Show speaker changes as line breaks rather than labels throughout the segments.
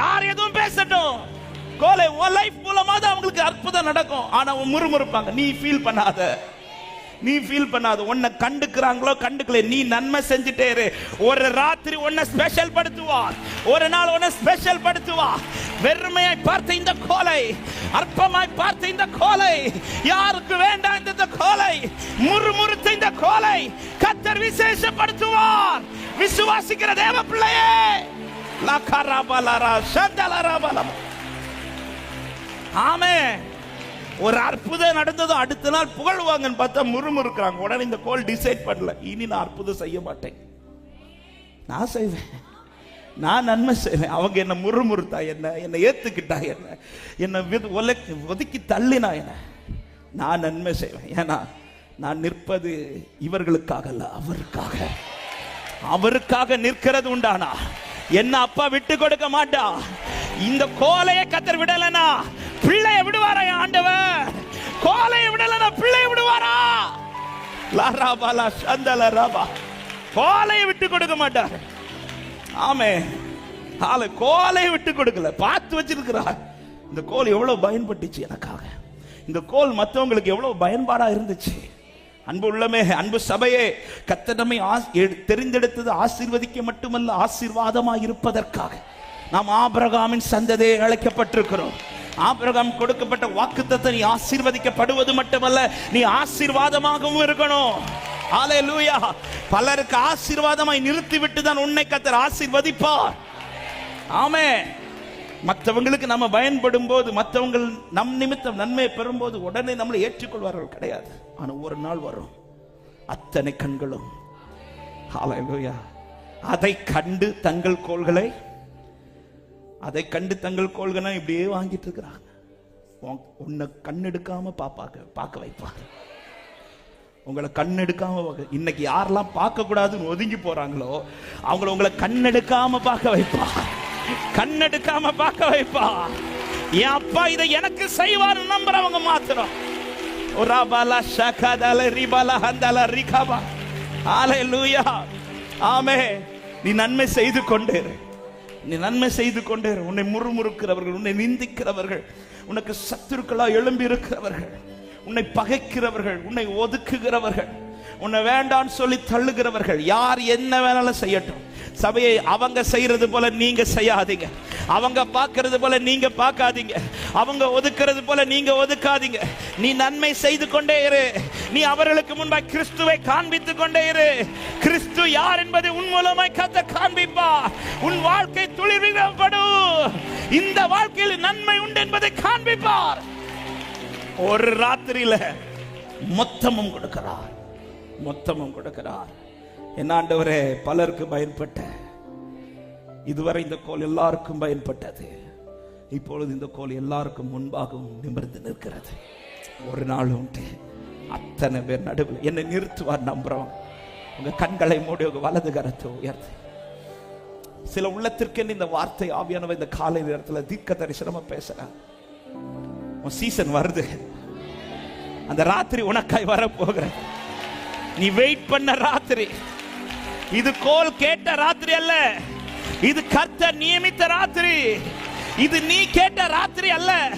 யார் எதுவும் பேசட்டும். கோலை உன் லைஃப் மூலமா தான் அவங்களுக்கு அற்புதம் நடக்கும். ஆனா அவங்க முறுமுறுப்பாங்க. நீ ஃபீல் பண்ணாத. நீ ஃபீல் பண்ணாத. உன்னை கண்டுக்கிறாங்களோ கண்டுக்கல நீ நன்மை செஞ்சுட்டே இரு. ஒரு ராத்திரி உன்னை ஸ்பெஷல் படுத்துவார் ஒரு நாள் உன்னை ஸ்பெஷல் படுத்துவார் வெறுமையாய் பார்த்த இந்த கோலை அற்பமாய் பார்த்த இந்த கோலை யாருக்கு வேண்டாம் இந்த இந்த கோலை முறுமுறுத்த இந்த கோலை கத்தர் விசேஷப்படுத்துவார். விசுவாசிக்கிற தேவ பிள்ளையே ஆமே ஒரு அற்புதம் நடந்ததும் அடுத்த நாள் புகழ்வாங்கன்னு பார்த்தா முறுமுறுக்கிறாங்க. உடனே இந்த கோல் டிசைட் பண்ணல. இனி நான் அற்புதம் செய்ய மாட்டேன். நான் செய்வேன். நான் நன்மை செய்வேன். அவங்க என்ன முறுமுறுத்தா என்ன? என்னை ஏத்துக்கிட்டா என்ன? என்னை ஒலக்கி ஒதுக்கி தள்ளினா என்ன? நான் நன்மை செய்வேன். ஏன்னா நான் நிற்பது இவர்களுக்காக அல்ல அவருக்காக. அவருக்காக நிற்கிறது உண்டானா? என்ன அப்பா விட்டு கொடுக்க மாட்டா? இந்த கோலைய கத்தர் விடலனா பிள்ளைய விடுவாரா ஆண்டவர். கோலைய விடலனா பிள்ளைய விடுவாரா? லாரா பாலா சந்தல ராபா. கோலைய விட்டு கொடுக்க மாட்டார். ஆமே. ஆளு கோலையை விட்டு கொடுக்கல. பார்த்து வச்சிருக்கிறார். இந்த கோல் எவ்வளவு பயன்பட்டுச்சு எனக்காக. இந்த கோல் மற்றவங்களுக்கு எவ்வளவு பயன்பாடா இருந்துச்சு. அன்பு உள்ளமே அன்பு சபையே கத்தனமை தெரிந்தெடுத்தது ஆசீர்வதிக்க மட்டுமல்ல ஆசீர்வாதமாக இருப்பதற்காக. நாம் ஆபிரகாமின் சந்ததியை அழைக்கப்பட்டிருக்கிறோம். ஆபிரகாம் கொடுக்கப்பட்ட வாக்குத்தத்தை நீ ஆசீர்வதிக்கப்படுவது மட்டுமல்ல நீ ஆசீர்வாதமாகவும் இருக்கணும். ஹalleluya பலருக்கு ஆசீர்வாதமாய் நிறுத்திவிட்டு தான் உன்னை கத்தர் ஆசீர்வதிப்பார். ஆமே மற்றவங்களுக்கு நம்ம பயன்படும் போது மற்றவங்கள் நம் நிமித்தம் நன்மை பெறும்போது உடனே நம்மளை ஏற்றுக்கொள்வார்கள் கிடையாது. ஆனால் ஒரு நாள் வரும். அத்தனை கண்களும். அதை கண்டு தங்கள் கோள்களை அதை கண்டு தங்கள் கோள்களை இப்படியே வாங்கிட்டு இருக்கிறாங்க. உன்னை கண்ணெடுக்காம பாப்பாக்க பார்க்க வைப்பாங்க. உங்களை கண்ணெடுக்காம இன்னைக்கு யாரெல்லாம் பார்க்க கூடாதுன்னு ஒதுங்கி போறாங்களோ அவங்கள உங்களை கண்ணெடுக்காம பார்க்க வைப்பாங்க. கண்ணெடுக்காம பார்க்க வைப்பா. என் அப்பா இதை எனக்கு செய்வார் நம்புறவங்க மாத்திரம். ஒராபாலா ஷகதல ரிபாலா ஹந்தாலா ரிகாபா ஹalleluya. ஆமே. நீ நன்மை செய்து கொண்டேரு நீ நன்மை செய்து கொண்டே உன்னை முறுமுறுக்கிறவர்கள் உன்னை நிந்திக்கிறவர்கள் உனக்கு சத்துருக்களா எழும்பி இருக்கிறவர்கள் உன்னை பகைக்கிறவர்கள் உன்னை ஒதுக்குகிறவர்கள் உன்னை வேண்டான்னு சொல்லி தள்ளுகிறவர்கள் யார் என்ன வேணாலும் செய்யட்டும். சபையை அவங்க செய்யறது போல நீங்க செய்யாதீங்க. அவங்க பார்க்கறது போல நீங்க பார்க்காதீங்க. அவங்க ஒதுக்குறது போல நீங்க ஒதுக்காதீங்க. நீ நன்மை செய்து கொண்டே இரு. நீ அவர்களுக்கு முன்பாய் கிறிஸ்துவை காண்பித்துக் கொண்டே இரு. கிறிஸ்து யார் என்பதை உன் மூலமாய் கத்த காண்பிப்பா. உன் வாழ்க்கை துளிர்விடப்படும் இந்த வாழ்க்கையில் நன்மை உண்டு என்பதை காண்பிப்பார். ஒரு ராத்திரியில மொத்தமும் கொடுக்கிறார். மொத்தமும் கொடுக்கிறார். என்ன ஆண்டவரே பலருக்கு பயன்பட்ட இதுவரை இந்த கோல் எல்லாருக்கும் பயன்பட்டது. இப்பொழுது இந்த கோல் எல்லாருக்கும் முன்பாகவும் நிமிர்ந்து நிற்கிறது. ஒரு நாள் உண்டு. அத்தனை பேர் நடுவில் என்னை நிறுத்துவார் நம்புறோம் உங்க கண்களை மூடி உங்க வலது கரத்தை உயர்த்து. சில உள்ளத்திற்கென்று இந்த வார்த்தை ஆவியானவ இந்த காலை நேரத்தில் தீர்க்க தரிசனமா பேசுறேன் உன் சீசன் வருது. அந்த ராத்திரி உனக்காய் வரப்போகிற நீ வெயிட் பண்ண ராத்திரி. இது கோல் கேட்ட ராத்திரி அல்ல. இது கர்த்தர் நியமித்த ராத்திரி. இது நீ கேட்ட ராத்திரி அல்ல.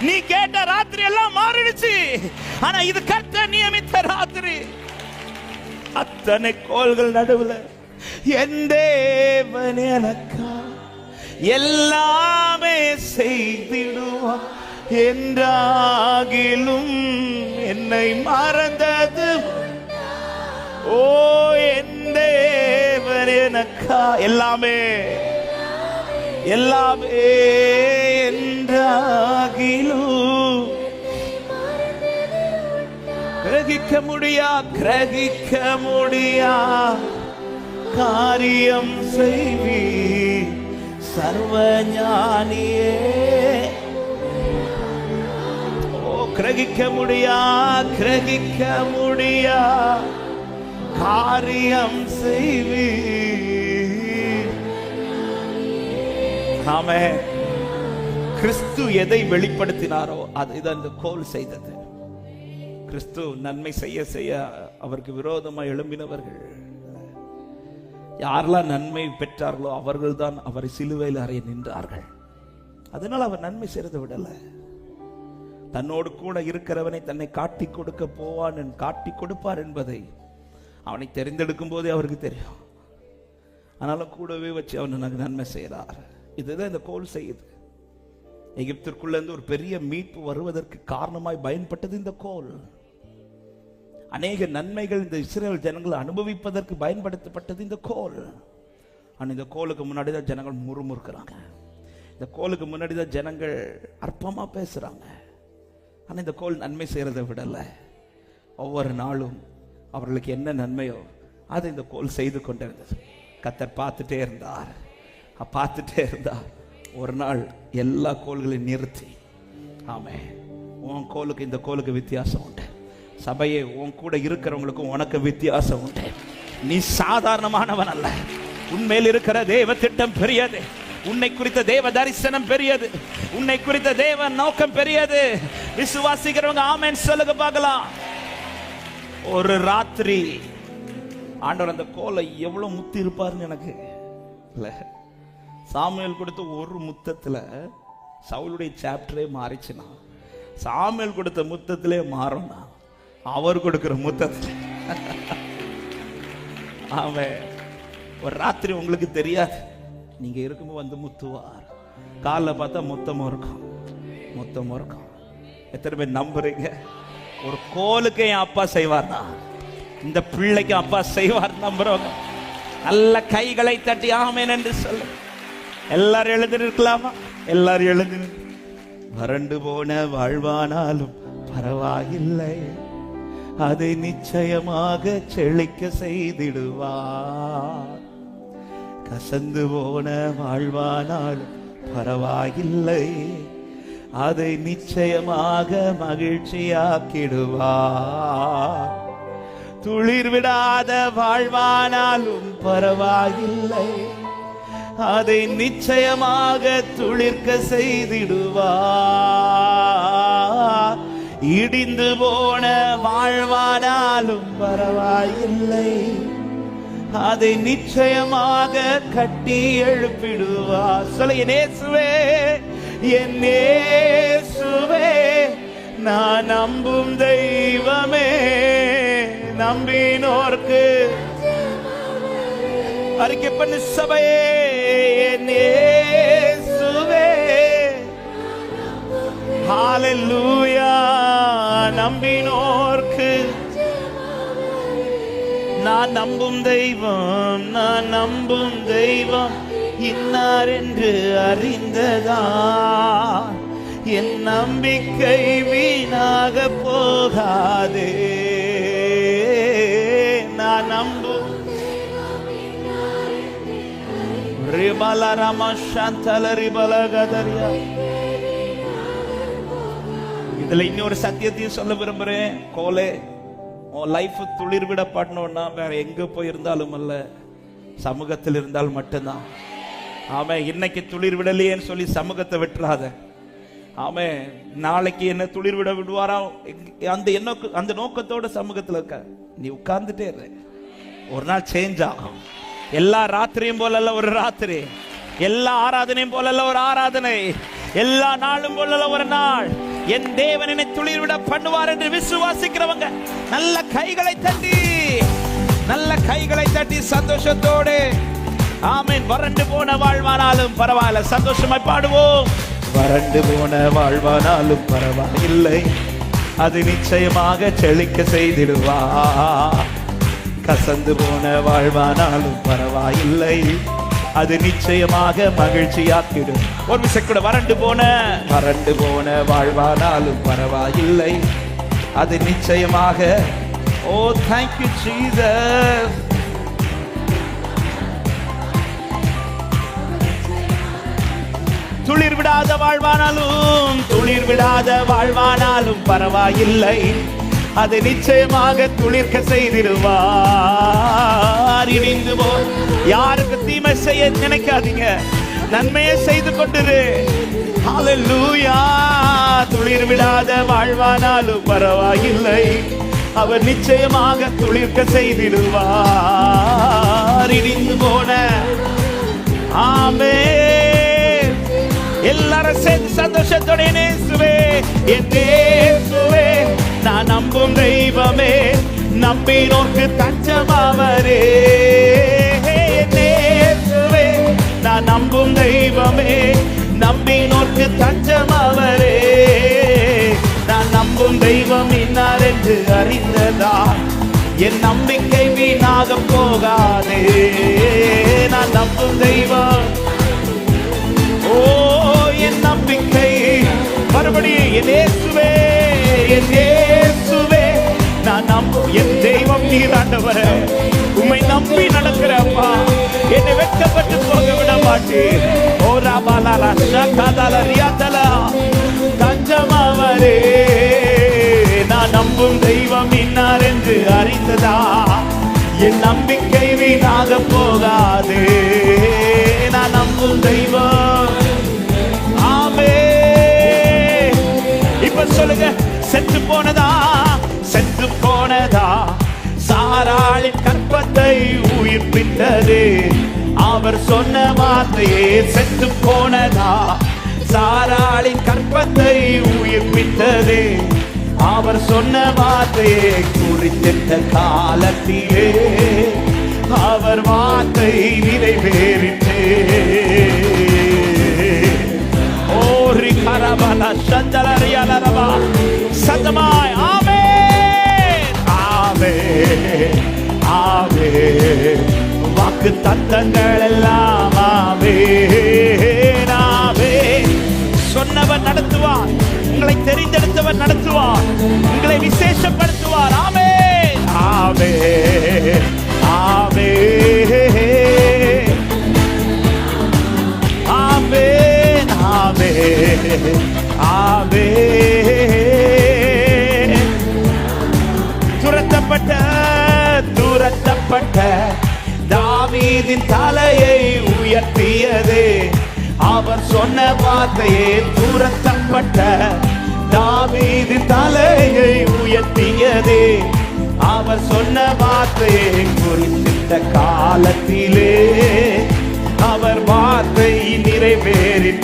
நீ கேட்ட ராத்திரி எல்லாம் மாறிடுச்சு. ஆனா இது கர்த்த நியமித்த ராத்திரி. அத்தனை கோள்கள் நடுவுல என் தேவன் எனக்கா எல்லாமே செய்திடுவா. என்றாகிலும் என்னை மறந்தது. ஓ என் தேவன் எனக்கா எல்லாமே. எல்லாமே என்றாகிலும். கிரகிக்க முடியா கிரகிக்க முடியா. காரியம் செய்வி சர்வஞானியே. ஓ கிரகிக்க முடியா கிரகிக்க முடியா. காரியம் செய்வி. நாம கிறிஸ்து எதை வெளிப்படுத்தினாரோ அதை தான் இந்த கோல் செய்தது. கிறிஸ்து நன்மை செய்ய செய்ய அவருக்கு விரோதமாக எழும்பினவர்கள். யாரெல்லாம் நன்மை பெற்றார்களோ அவர்கள் தான் அவரை சிலுவையில் அறைய நின்றார்கள். அதனால் அவர் நன்மை செய்யறதை விடலை. தன்னோடு கூட இருக்கிறவனை தன்னை காட்டி கொடுக்க போவான் காட்டி கொடுப்பார் என்பதை அவனை தெரிந்தெடுக்கும் போதே அவருக்கு தெரியும். அதனால கூடவே வச்சு அவன் எனக்கு நன்மை செய்கிறார். இதுதான் இந்த கோல் செய்யுது. எகிப்திற்குள்ளேருந்து ஒரு பெரிய மீட்பு வருவதற்கு காரணமாய் பயன்பட்டது இந்த கோல். அநேக நன்மைகள் இந்த இஸ்ரேல் ஜனங்கள் அனுபவிப்பதற்கு பயன்படுத்தப்பட்டது இந்த கோல். ஆனால் இந்த கோலுக்கு முன்னாடி தான் ஜனங்கள் முறுமுறுக்கிறாங்க. இந்த கோலுக்கு முன்னாடி தான் ஜனங்கள் அற்பமாக பேசுகிறாங்க ஆனால் இந்த கோல் நன்மை செய்கிறத விடலை. ஒவ்வொரு நாளும் அவர்களுக்கு என்ன நன்மையோ அதை இந்த கோல் செய்து கொண்டிருந்தது. கத்தர் பார்த்துட்டே இருந்தார். பார்த்துட்டே இருந்தார். ஒரு நாள் எல்லா கோள்களையும் நிறுத்தி ஆமே உன் கோலுக்கு இந்த கோலுக்கு வித்தியாசம் உண்டு. சபையை உன் கூட இருக்கிறவங்களுக்கும் உனக்கு வித்தியாசம் உண்டு. நீ சாதாரணமானவன் அல்ல. உண்மையில் இருக்கிற தேவ திட்டம் பெரியது. உன்னை குறித்த தேவ தரிசனம் பெரியது. உன்னை குறித்த தேவ நோக்கம் பெரியது. விசுவாசிக்கிறவங்க ஆமேன் சொல்லுங்க பார்க்கலாம். ஒரு ராத்திரி ஆண்டவர் அந்த கோலை எவ்வளவு முத்தி இருப்பாருன்னு எனக்கு இல்லை. சாமுவேல் கொடுத்த ஒரு முத்தத்துல சவுளுடைய சாப்டரே மாறிச்சுனா. சாமியல் கொடுத்த முத்தத்திலே மாறும்னா அவர் கொடுக்கிற முத்தத்தில். அவன் ஒரு ராத்திரி உங்களுக்கு தெரியாது. நீங்க இருக்கும்போது வந்து முத்துவார். காலில் பார்த்தா முத்தமும் இருக்கும். முத்தமும் இருக்கும். எத்தனை பேர் நம்புறீங்க? ஒரு கோலுக்கு என் அப்பா செய்வார்னா இந்த பிள்ளைக்கு அப்பா செய்வார் நம்புறவங்க நல்ல கைகளை தட்டி ஆமேன் என்று சொல்லு. எல்லாரும் எழுந்து எல்லாரும் எழுந்து வறண்டு போன வாழ்வானாலும் பரவாயில்லை. அதை நிச்சயமாக செழிக்க செய்திடுவார். கசந்து போன வாழ்வானாலும் பரவாயில்லை. அதை நிச்சயமாக மகிழ்ச்சியாக்கிடுவார். துளிர் விடாத வாழ்வானாலும் பரவாயில்லை. அதை நிச்சயமாக துளிர்க்க செய்திடுவார். இடிந்து போன வாழ்வானாலும் பரவாயில்லை. அதை நிச்சயமாக கட்டி எழுப்பிடுவார். சொல்ல நேசுவே என் இயேசுவே நான் நம்பும் தெய்வமே நம்பினோர்க்கு. அறிக்கை பண்ணு சபையே என் இயேசுவே. ஹalleluya நம்பினோர்க்கு. நான் நம்பும் தெய்வம் நான் நம்பும் தெய்வம். இன்னார் என்று அறிந்ததா? என் நம்பிக்கை வீணாக போகாதே. நான் நம்பு. ரிபல ரம சந்தல ரிபல கதரியா. இதுல இன்னொரு சத்தியத்தையும் சொல்ல விரும்புறேன். கோலே உன் லைஃப் துளிர் விட வேற எங்க போயிருந்தாலும் அல்ல சமூகத்தில் இருந்தால் மட்டும்தான். ஆமே இன்னைக்கு துளிர் விடலையேன்னு சொல்லி சமூகத்தை விட்டுறாத. ஆமே நாளைக்கு என்ன துளிர் விட விடுவாரா? அந்த என்ன அந்த நோக்கத்தோட சமூகத்தில் இருக்க. நீ உட்கார்ந்துட்டே இரு. ஒரு நாள் சேஞ்ச் ஆகும். எல்லா ராத்திரியும் போலல்ல ஒரு ராத்திரி. எல்லா ஆராதனையும் போலல்ல ஒரு ஆராதனை. எல்லா நாளும் போலல்ல ஒரு நாள். என் தேவன் என்னை துளிர் விட பண்ணுவார் என்று விசுவாசிக்கிறவங்க நல்ல கைகளை தட்டி நல்ல கைகளை தட்டி சந்தோஷத்தோடு ஆமீன். வறண்டு போன வாழ்வானாலும் பரவாயில்ல. சந்தோஷமாய் பாடுவோம். வறண்டு போன வாழ்வானாலும் பரவாயில்லை. அது நிச்சயமாக செழிக்க செய்திடுவா. கசந்து போன வாழ்வானாலும் பரவாயில்லை. அது நிச்சயமாக மகிழ்ச்சியாக்கிடும். ஒரு விஷயம் கூட. வறண்டு போன வறண்டு போன வாழ்வானாலும் பரவாயில்லை. அது நிச்சயமாக ஓ தேங்க்யூ ஜீசஸ் துளிர் விடாத வாழ்வானாலும் துளிர் விடாத வாழ்வானாலும் பரவாயில்லை. அது நிச்சயமாக துளிர்க்க செய்திருவார் இணைந்து போ. யாருக்கு தீமை செய்ய நினைக்காதீங்க. நன்மையை செய்து கொண்டிரு. ஹalleluya துளிர் விடாத வாழ்வானாலும் பரவாயில்லை. அவர் நிச்சயமாக துளிர்க்க செய்திடுவார். இடிந்து போன. ஆமே எல்லாரும் சேர்ந்து சந்தோஷத்தோட நேசுவே என் இயேசுவே நான் நம்பும் தெய்வமே நம்பினோர்க்கு தஞ்சமாவரே. என் நான் நம்பும் தெய்வமே நம்பினோர்க்கு தஞ்சமாவரே. நான் நம்பும் தெய்வம் இன்னார் என்று அறிந்ததா என் நம்பிக்கை வீணாக போகாதே. நான் நம்பும் தெய்வம். ஓ மறுபடியும் இயேசுவே இயேசுவே. நான் நம்பு என் தெய்வம் நீர் ஆண்டவர். உம்மை நம்பி நடக்கிறப்பா என்னை வெட்கப்பட்டு போக விட மாட்டேன் ஓ ராபாலா ராஷா காதால ரியாதலா தஞ்சமாவரே. நான் நம்பும் தெய்வம் இன்னார் என்று அறிந்ததா? என் நம்பிக்கை வீணாக போகாது. நான் நம்பும் தெய்வம் வைத்தது அவர் சொன்ன வார்த்தையே செத்து போனதா? சாராளின் கற்பத்தை உயிர்ப்பித்தது. அவர் சொன்ன வார்த்தையை குறித்திட்ட காலத்திலே அவர் வார்த்தை நிறைவேறிட்டே ஓரி கரபல சந்தலரியலரபா சத்தமாய் ஆமே ஆமே ஆமே வாக்கு தத்தங்கள் எல்லாம் ஆமே ஆமே. சொன்னவர் நடத்துவார் உங்களை தெரிந்தெடுத்தவர் நடத்துவார் உங்களை விசேஷப்படுத்துவார். ஆமே ஆமே ஆமே. ஆமே ஆமே ஆமே. துரத்தப்பட்ட துரத்தப்பட்ட தாவீதின் தலையை உயர்த்தியதே. அவர் சொன்ன வார்த்தையே துரத்தப்பட்ட தாவீதின் தலையை உயர்த்தியதே. அவர் சொன்ன வார்த்தையை குறிப்பிட்ட காலத்திலே. அவர் வார்த்தை நிறைவேறி